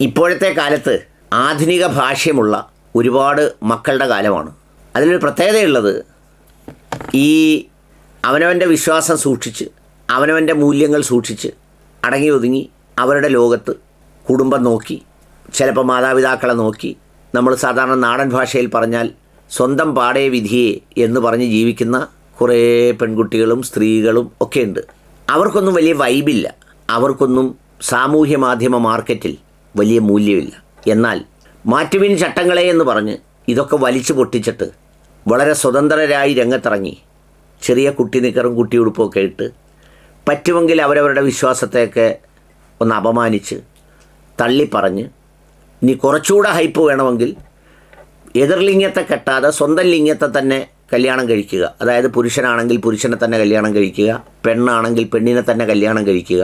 ഇപ്പോഴത്തെ കാലത്ത് ആധുനിക ഭാഷ്യമുള്ള ഒരുപാട് മക്കളുടെ കാലമാണ്. അതിലൊരു പ്രത്യേകതയുള്ളത് ഈ അവനവന്റെ വിശ്വാസം സൂക്ഷിച്ച് അവനവന്റെ മൂല്യങ്ങൾ സൂക്ഷിച്ച് അടങ്ങി ഒതുങ്ങി അവരുടെ ലോകത്ത് കുടുംബം നോക്കി ചിലപ്പോൾ മാതാപിതാക്കളെ നോക്കി നമ്മൾ സാധാരണ നാടൻ ഭാഷയിൽ പറഞ്ഞാൽ സ്വന്തം പാടേ വിധിയെ എന്ന് പറഞ്ഞ് ജീവിക്കുന്ന കുറേ പെൺകുട്ടികളും സ്ത്രീകളും ഒക്കെയുണ്ട്. അവർക്കൊന്നും വലിയ വൈബില്ല അവർക്കൊന്നും സാമൂഹ്യ മാധ്യമ മാർക്കറ്റിൽ വലിയ മൂല്യമില്ല. എന്നാൽ മാറ്റുവിൻ ചട്ടങ്ങളെ എന്ന് പറഞ്ഞ് ഇതൊക്കെ വലിച്ചു പൊട്ടിച്ചിട്ട് വളരെ സ്വതന്ത്രരായി രംഗത്തിറങ്ങി. ചെറിയ കുട്ടി നിക്കറും കുട്ടി ഉടുപ്പൊക്കെ ഇട്ട് പറ്റുമെങ്കിൽ അവരവരുടെ വിശ്വാസത്തെയൊക്കെ ഒന്ന് അപമാനിച്ച് തള്ളിപ്പറഞ്ഞ് ഇനി കുറച്ചുകൂടെ ഹൈപ്പ് വേണമെങ്കിൽ എതിർലിംഗത്തെ കെട്ടാതെ സ്വന്തം ലിംഗത്തെ തന്നെ കല്യാണം കഴിക്കുക. അതായത് പുരുഷനാണെങ്കിൽ പുരുഷനെ തന്നെ കല്യാണം കഴിക്കുക പെണ്ണാണെങ്കിൽ പെണ്ണിനെ തന്നെ കല്യാണം കഴിക്കുക.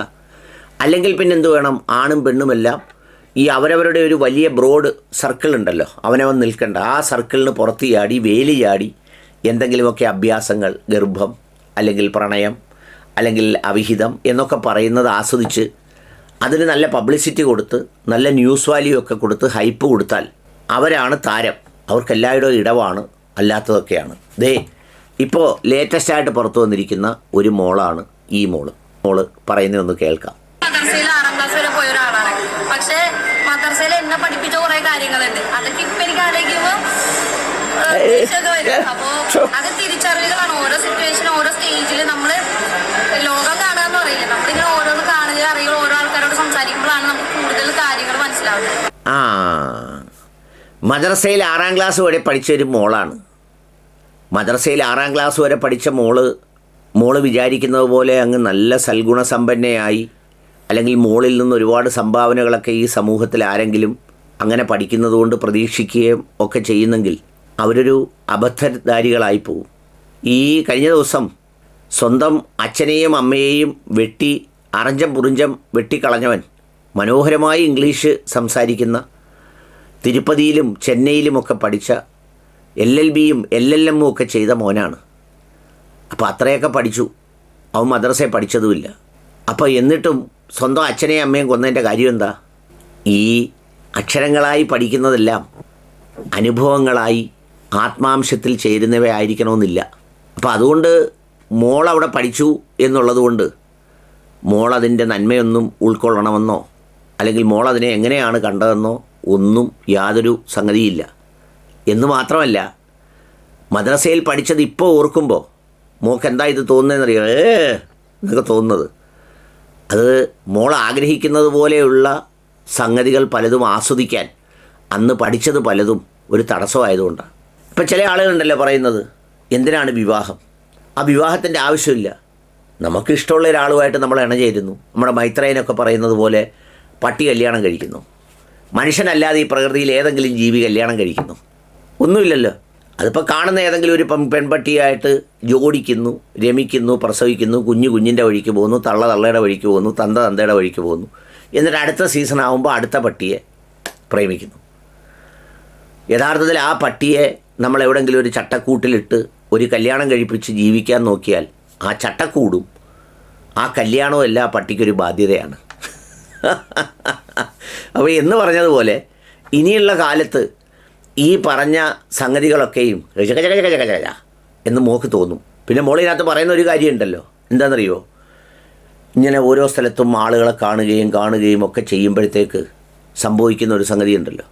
അല്ലെങ്കിൽ പിന്നെ എന്ത് വേണം? ആണും പെണ്ണുമെല്ലാം ഈ അവരവരുടെ ഒരു വലിയ ബ്രോഡ് സർക്കിൾ ഉണ്ടല്ലോ. അവനവൻ നിൽക്കേണ്ട. ആ സർക്കിളിന് പുറത്ത് ചാടി വേലി ചാടി എന്തെങ്കിലുമൊക്കെ അഭ്യാസങ്ങൾ ഗർഭം അല്ലെങ്കിൽ പ്രണയം അല്ലെങ്കിൽ അവിഹിതം എന്നൊക്കെ പറയുന്നത് ആസ്വദിച്ച് അതിന് നല്ല പബ്ലിസിറ്റി കൊടുത്ത് നല്ല ന്യൂസ് വാല്യൂ ഒക്കെ കൊടുത്ത് ഹൈപ്പ് കൊടുത്താൽ അവരാണ് താരം. അവർക്കെല്ലാവരുടെയും ഇടവാണ് അല്ലാത്തതൊക്കെയാണ്. ദേ ഇപ്പോൾ ലേറ്റസ്റ്റ് ആയിട്ട് പുറത്തു വന്നിരിക്കുന്ന ഒരു മോളാണ് ഈ മോൾ. മോൾ പറയുന്നതൊന്ന് കേൾക്കാം മദർസയിൽ ആറാം ക്ലാസ് വരെ പോയ ഒരാളാണ് പക്ഷെ മദർസയിൽ എന്നെ പഠിപ്പിച്ച കുറെ കാര്യങ്ങളുണ്ട്. അതൊക്കെ ഇപ്പൊ എനിക്ക് ആലോചിക്കുമ്പോ അപ്പൊ അത് തിരിച്ചറിവുകളാണ് ഓരോ സിറ്റുവേഷൻ ഓരോ സ്റ്റേജിൽ നമ്മൾ ലോകം കാണുക എന്ന് പറയില്ല? നമ്മളിങ്ങനെ ഓരോന്ന് കാണുക അറിയുക ഓരോ ആൾക്കാരോട് സംസാരിക്കുമ്പോഴാണ് നമുക്ക് കൂടുതൽ കാര്യങ്ങൾ മനസ്സിലാവുന്നത്. ആ. മദ്രസയിൽ ആറാം ക്ലാസ് വരെ പഠിച്ച ഒരു മോളാണ്. മദ്രസയിൽ ആറാം ക്ലാസ് വരെ പഠിച്ച മോൾ മോൾ വിചാരിക്കുന്നത് പോലെ അങ്ങ് നല്ല സൽഗുണസമ്പന്നയായി അല്ലെങ്കിൽ മോളിൽ നിന്ന് ഒരുപാട് സംഭാവനകളൊക്കെ ഈ സമൂഹത്തിൽ ആരെങ്കിലും അങ്ങനെ പഠിക്കുന്നതുകൊണ്ട് പ്രതീക്ഷിക്കുകയും ഒക്കെ ചെയ്യുന്നെങ്കിൽ അവരൊരു അബദ്ധധാരികളായി പോവും. ഈ കഴിഞ്ഞ ദിവസം സ്വന്തം അച്ഛനെയും അമ്മയെയും വെട്ടി അറഞ്ചം പുറിഞ്ചം വെട്ടിക്കളഞ്ഞവൻ മനോഹരമായി ഇംഗ്ലീഷ് സംസാരിക്കുന്ന തിരുപ്പതിയിലും ചെന്നൈയിലുമൊക്കെ പഠിച്ച എൽ എൽ ബിയും എൽ എൽ എമ്മും ഒക്കെ ചെയ്ത മോനാണ്. അപ്പോൾ അത്രയൊക്കെ പഠിച്ചു. അവൻ മദ്രസയെ പഠിച്ചതുമില്ല. അപ്പോൾ എന്നിട്ടും സ്വന്തം അച്ഛനെയും അമ്മയും കൊന്നതിന്റെ കാര്യം എന്താ ഈ അക്ഷരങ്ങളായി പഠിക്കുന്നതെല്ലാം അനുഭവങ്ങളായി ആത്മാംശത്തിൽ ചേരുന്നവയായിരിക്കണമെന്നില്ല അപ്പം അതുകൊണ്ട് മോൾ അവിടെ പഠിച്ചു എന്നുള്ളതുകൊണ്ട് മോൾ അതിന്റെ നന്മയൊന്നും ഉൾക്കൊള്ളണമെന്നോ അല്ലെങ്കിൽ മോൾ അതിനെ എങ്ങനെയാണ് കണ്ടതെന്നോ ഒന്നും യാതൊരു സംഗതിയില്ല. എന്ന് മാത്രമല്ല മദ്രസയിൽ പഠിച്ചത് ഇപ്പോൾ ഓർക്കുമ്പോൾ മോക്ക് എന്താ ഇത് തോന്നുന്നതെന്നറിയോ? ഏ എന്നൊക്കെ തോന്നുന്നത്. അത് മോൾ ആഗ്രഹിക്കുന്നത് പോലെയുള്ള സംഗതികൾ പലതും ആസ്വദിക്കാൻ. അന്ന് പഠിച്ചത് പലതും ഒരു തടസ്സമായതുകൊണ്ടാണ് ഇപ്പം ചില ആളുകളുണ്ടല്ലോ പറയുന്നത് എന്തിനാണ് വിവാഹം? ആ വിവാഹത്തിന്റെ ആവശ്യമില്ല. നമുക്കിഷ്ടമുള്ള ഒരാളുമായിട്ട് നമ്മൾ ഇണചേരുന്നു. നമ്മുടെ മൈത്രേനൊക്കെ പറയുന്നത് പോലെ പട്ടി കല്യാണം കഴിക്കുന്നു. മനുഷ്യനല്ലാതെ ഈ പ്രകൃതിയിൽ ഏതെങ്കിലും ജീവി കല്യാണം കഴിക്കുന്നു. ഒന്നുമില്ലല്ലോ. അതിപ്പോൾ കാണുന്ന ഏതെങ്കിലും ഒരു പെൺ- പെൺപട്ടിയായിട്ട് ജോടിക്കുന്നു രമിക്കുന്നു പ്രസവിക്കുന്നു കുഞ്ഞു കുഞ്ഞിന്റെ വഴിക്ക് പോകുന്നു തള്ള തള്ളയുടെ വഴിക്ക് പോകുന്നു തന്ത തന്തയുടെ വഴിക്ക് പോകുന്നു. എന്നിട്ട് അടുത്ത സീസൺ ആകുമ്പോൾ അടുത്ത പട്ടിയെ പ്രേമിക്കുന്നു. യഥാർത്ഥത്തിൽ ആ പട്ടിയെ നമ്മൾ എവിടെങ്കിലും ഒരു ചട്ടക്കൂട്ടിലിട്ട് ഒരു കല്യാണം കഴിപ്പിച്ച് ജീവിക്കാൻ നോക്കിയാൽ ആ ചട്ടക്കൂടും ആ കല്യാണവും എല്ലാ പട്ടിക്കൊരു ബാധ്യതയാണ്. അപ്പോൾ എന്ന് പറഞ്ഞതുപോലെ ഇനിയുള്ള കാലത്ത് ഈ പറഞ്ഞ സംഗതികളൊക്കെയും ഗജ ഗജ ഗജ ഗജ ഗജ എന്ന് മോക്ക് തോന്നും. പിന്നെ മോളിനകത്ത് പറയുന്ന ഒരു കാര്യമുണ്ടല്ലോ. എന്താണെന്നറിയോ ഇങ്ങനെ ഓരോ സ്ഥലത്തും ആളുകളെ കാണുകയും കാണുകയും ഒക്കെ ചെയ്യുമ്പോഴത്തേക്ക് സംഭവിക്കുന്ന ഒരു സംഗതി ഉണ്ടല്ലോ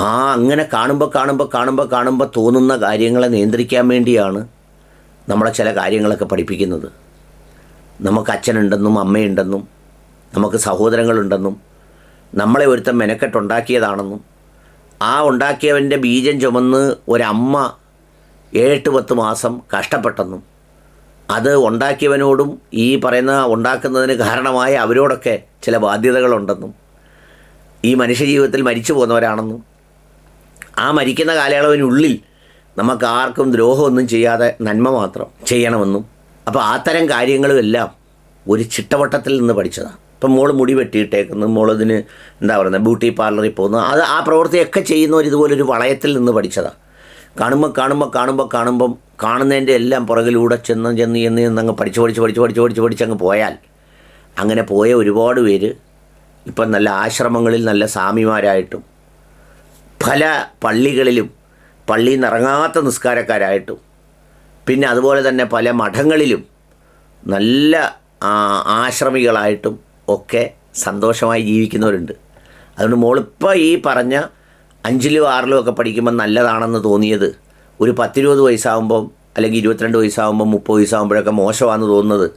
ആ അങ്ങനെ കാണുമ്പോൾ കാണുമ്പോൾ കാണുമ്പോൾ കാണുമ്പോൾ തോന്നുന്ന കാര്യങ്ങളെ നിയന്ത്രിക്കാൻ വേണ്ടിയാണ് നമ്മളെ ചില കാര്യങ്ങളൊക്കെ പഠിപ്പിക്കുന്നത്. നമുക്ക് അച്ഛനുണ്ടെന്നും അമ്മയുണ്ടെന്നും നമുക്ക് സഹോദരങ്ങളുണ്ടെന്നും നമ്മളെ ഒരുത്തൻ മെനക്കെട്ടുണ്ടാക്കിയതാണെന്നും ആ ഉണ്ടാക്കിയവന്റെ ബീജം ചുമന്ന് ഒരമ്മ ഏഴെട്ട് പത്ത് മാസം കഷ്ടപ്പെട്ടെന്നും അത് ഉണ്ടാക്കിയവനോടും ഈ പറയുന്ന ഉണ്ടാക്കുന്നതിന് കാരണമായ അവരോടൊക്കെ ചില ബാധ്യതകളുണ്ടെന്നും ഈ മനുഷ്യജീവിതത്തിൽ മരിച്ചു പോകുന്നവരാണെന്നും ആ മരിക്കുന്ന കാലയളവിനുള്ളിൽ നമുക്ക് ആർക്കും ദ്രോഹമൊന്നും ചെയ്യാതെ നന്മ മാത്രം ചെയ്യണമെന്നും അപ്പോൾ അത്തരം കാര്യങ്ങളുമെല്ലാം ഒരു ചിട്ടവട്ടത്തിൽ നിന്ന് പഠിച്ചതാണ് ഇപ്പം മോൾ മുടി വെട്ടിയിട്ടേക്കുന്നു മോളതിന് എന്താ പറയുന്നത് ബ്യൂട്ടി പാർലറിൽ പോകുന്നു അത് ആ പ്രവൃത്തിയൊക്കെ ചെയ്യുന്നവർ ഇതുപോലൊരു വളയത്തിൽ നിന്ന് പഠിച്ചതാണ് കാണുമ്പോൾ കാണുമ്പോൾ കാണുമ്പോൾ കാണുമ്പം കാണുന്നതിന്റെ എല്ലാം പുറകിലൂടെ ചെന്ന് ചെന്ന് ചെന്ന് ചെന്ന് അങ്ങ് പഠിച്ച് പഠിച്ച് പഠിച്ച് പഠിച്ച് പഠിച്ച് പഠിച്ച് അങ്ങ് പോയാൽ അങ്ങനെ പോയ ഒരുപാട് പേര് ഇപ്പം നല്ല ആശ്രമങ്ങളിൽ നല്ല സ്വാമിമാരായിട്ടും പല പള്ളികളിലും പള്ളിയിൽ നിന്ന് ഇറങ്ങാത്ത നിസ്കാരക്കാരായിട്ടും പിന്നെ അതുപോലെ തന്നെ പല മഠങ്ങളിലും നല്ല ആശ്രമികളായിട്ടും ഒക്കെ സന്തോഷമായി ജീവിക്കുന്നവരുണ്ട്. അതുകൊണ്ട് മോളിപ്പോൾ ഈ പറഞ്ഞ അഞ്ചിലും ആറിലും ഒക്കെ പഠിക്കുമ്പോൾ നല്ലതാണെന്ന് തോന്നിയത് ഒരു പത്തിരുപത് വയസ്സാകുമ്പം അല്ലെങ്കിൽ ഇരുപത്തിരണ്ട് വയസ്സാകുമ്പം മുപ്പത് വയസ്സാകുമ്പോഴൊക്കെ മോശമാണെന്ന് തോന്നുന്നത്.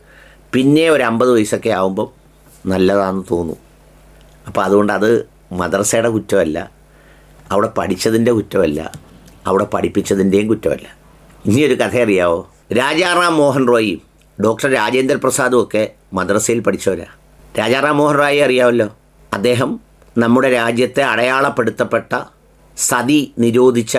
പിന്നെ ഒരു അമ്പത് വയസ്സൊക്കെ ആകുമ്പം നല്ലതാണെന്ന് തോന്നും. അപ്പോൾ അതുകൊണ്ട് അത് മദ്രസയുടെ കുറ്റമല്ല. അവിടെ പഠിച്ചതിന്റെ കുറ്റമല്ല. അവിടെ പഠിപ്പിച്ചതിന്റെയും കുറ്റമല്ല. ഇനിയൊരു കഥ അറിയാവോ? രാജാറാം മോഹൻ റോയിയും ഡോക്ടർ രാജേന്ദ്ര പ്രസാദും ഒക്കെ മദ്രസയിൽ പഠിച്ചവരാ. രാജാറാം മോഹൻ റോയി അറിയാമല്ലോ അദ്ദേഹം നമ്മുടെ രാജ്യത്തെ അടയാളപ്പെടുത്തപ്പെട്ട സതി നിരോധിച്ച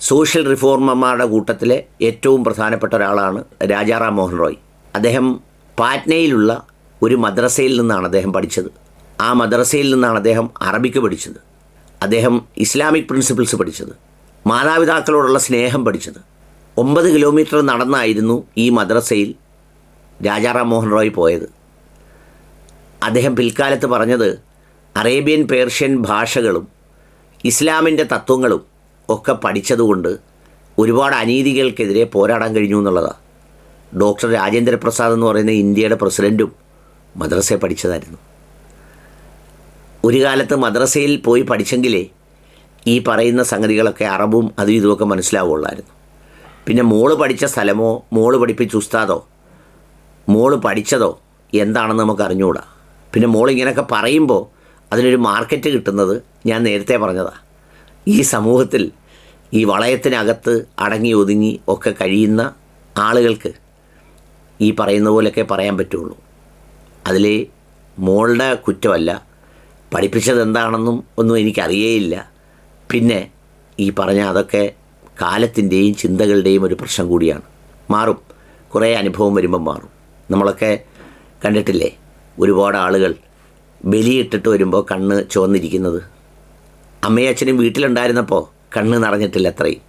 സോഷ്യൽ റിഫോർമർമാരുടെ കൂട്ടത്തിലെ ഏറ്റവും പ്രധാനപ്പെട്ട ഒരാളാണ് രാജാറാം മോഹൻ റോയ്. അദ്ദേഹം പാറ്റ്നയിലുള്ള ഒരു മദ്രസയിൽ നിന്നാണ് അദ്ദേഹം പഠിച്ചത്. ആ മദ്രസയിൽ നിന്നാണ് അദ്ദേഹം അറബിക്ക് പഠിച്ചത്. അദ്ദേഹം ഇസ്ലാമിക് പ്രിൻസിപ്പിൾസ് പഠിച്ചത്. മാതാപിതാക്കളോടുള്ള സ്നേഹം പഠിച്ചത്. ഒമ്പത് കിലോമീറ്റർ നടന്നായിരുന്നു ഈ മദ്രസയിൽ രാജാറാം മോഹൻ റോയ് പോയത്. അദ്ദേഹം പിൽക്കാലത്ത് പറഞ്ഞത് അറേബ്യൻ പേർഷ്യൻ ഭാഷകളും ഇസ്ലാമിന്റെ തത്വങ്ങളും ഒക്കെ പഠിച്ചതുകൊണ്ട് ഒരുപാട് അനീതികൾക്കെതിരെ പോരാടാൻ കഴിഞ്ഞു എന്നുള്ളതാണ് ഡോക്ടർ രാജേന്ദ്ര പ്രസാദ് എന്ന് പറയുന്ന ഇന്ത്യയുടെ പ്രസിഡന്റും മദ്രസയെ പഠിച്ചതായിരുന്നു. ഒരു കാലത്ത് മദ്രസയിൽ പോയി പഠിച്ചെങ്കിലേ ഈ പറയുന്ന സംഗതികളൊക്കെ അറബും അതും ഇതുമൊക്കെ മനസ്സിലാവുള്ളായിരുന്നു. പിന്നെ മോൾ പഠിച്ച സ്ഥലമോ മോൾ പഠിപ്പിച്ച ഉസ്താദോ മോൾ പഠിച്ചതോ എന്താണെന്ന് നമുക്ക് അറിഞ്ഞുകൂടാ. പിന്നെ മോൾ ഇങ്ങനെയൊക്കെ പറയുമ്പോൾ അതിനൊരു മാർക്കറ്റ് കിട്ടുന്നത് ഞാൻ നേരത്തെ പറഞ്ഞതാണ് ഈ സമൂഹത്തിൽ ഈ വളയത്തിനകത്ത് അടങ്ങി ഒതുങ്ങി ഒക്കെ കഴിയുന്ന ആളുകൾക്ക് ഈ പറയുന്ന പോലെയൊക്കെ പറയാൻ പറ്റുള്ളൂ. അതിൽ മോളുടെ കുറ്റമല്ല പഠിപ്പിച്ചത് എന്താണെന്നും ഒന്നും എനിക്കറിയേയില്ല. പിന്നെ ഈ പറഞ്ഞ അതൊക്കെ കാലത്തിന്റെയും ചിന്തകളുടെയും ഒരു പ്രശ്നം കൂടിയാണ്. മാറും. കുറേ അനുഭവം വരുമ്പം മാറും. നമ്മളൊക്കെ കണ്ടിട്ടില്ലേ? ഒരുപാട് ആളുകൾ ബലിയിട്ടിട്ട് വരുമ്പോൾ കണ്ണ് ചുവന്നിരിക്കുന്നത്? അമ്മയും അച്ഛനും വീട്ടിലുണ്ടായിരുന്നപ്പോൾ കണ്ണ് നിറഞ്ഞിട്ടില്ല അത്രയും.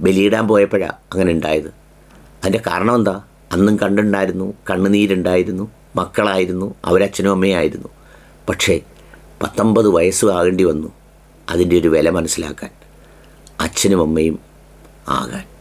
ബലിയിടാൻ പോയപ്പോഴാണ് അങ്ങനെ ഉണ്ടായത്. അതിന്റെ കാരണം എന്താ? അന്നും കണ്ടുണ്ടായിരുന്നു കണ്ണുനീരുണ്ടായിരുന്നു മക്കളായിരുന്നു അവരച്ഛനും അമ്മയായിരുന്നു പക്ഷേ പത്തൊമ്പത് വയസ്സാകേണ്ടി വന്നു അതിന്റെ ഒരു വില മനസ്സിലാക്കാൻ അച്ഛനും അമ്മയും ആകാൻ.